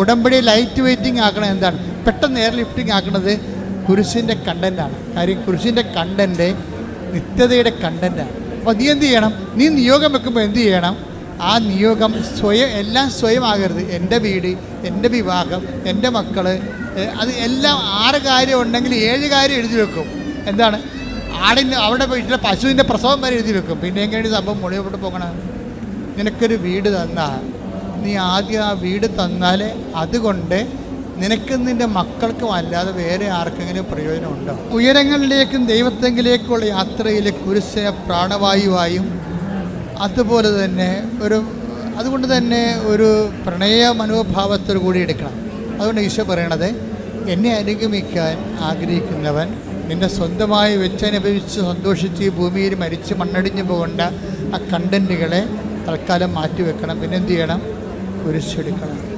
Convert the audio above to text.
ഉടമ്പടി light waiting ആക്കണത് എന്താണ്? പെട്ടെന്ന് എയർ ലിഫ്റ്റിംഗ് ആക്കണത് കുരിശിന്റെ കണ്ടന്റാണ് കാര്യം കുരിശിന്റെ കണ്ടന്റ് നിത്യതയുടെ കണ്ടന്റാണ് അപ്പോൾ നീ എന്ത് ചെയ്യണം? നീ നിയോഗം വെക്കുമ്പോൾ എന്ത് ചെയ്യണം? ആ നിയോഗം സ്വയം എല്ലാം സ്വയം സ്വയമാകരുത് എന്റെ വീട് എന്റെ വിവാഹം എന്റെ മക്കൾ അത് എല്ലാം ആറ് കാര്യം ഉണ്ടെങ്കിൽ ഏഴ് കാര്യം എഴുതി വെക്കും. എന്താണ്? ആടിന്റെ അവിടെ വീട്ടിലെ പശുവിന്റെ പ്രസവം വരെ എഴുതി വെക്കും. പിന്നെ എങ്ങനെയാണ് സംഭവം മുളിയോട്ട് പോകണം നിനക്കൊരു വീട് തന്നാൽ നീ ആദ്യം ആ വീട് തന്നാൽ അതുകൊണ്ട് നിനക്ക് നിന്റെ മക്കൾക്കും അല്ലാതെ വേറെ ആർക്കെങ്കിലും പ്രയോജനം പ്രയോജനമുണ്ടോ? ഉയരങ്ങളിലേക്കും ദൈവത്തെങ്കിലേക്കുള്ള യാത്രയിൽ കുരിശ പ്രാണവായുവായും അതുപോലെ തന്നെ ഒരു അതുകൊണ്ട് തന്നെ ഒരു പ്രണയ മനോഭാവത്തോടു കൂടി എടുക്കണം. അതുകൊണ്ട് ഈശോ പറയണത് എന്നെ അനുഗമിക്കാൻ ആഗ്രഹിക്കുന്നവൻ നിന്റെ സ്വന്തമായി വെച്ചനുഭവിച്ച് സന്തോഷിച്ച് ഈ ഭൂമിയിൽ മരിച്ച് മണ്ണടിഞ്ഞു പോകേണ്ട ആ കണ്ടന്റുകളെ തൽക്കാലം മാറ്റിവെക്കണം. പിന്നെന്ത് ചെയ്യണം? കുരിശെടുക്കണം.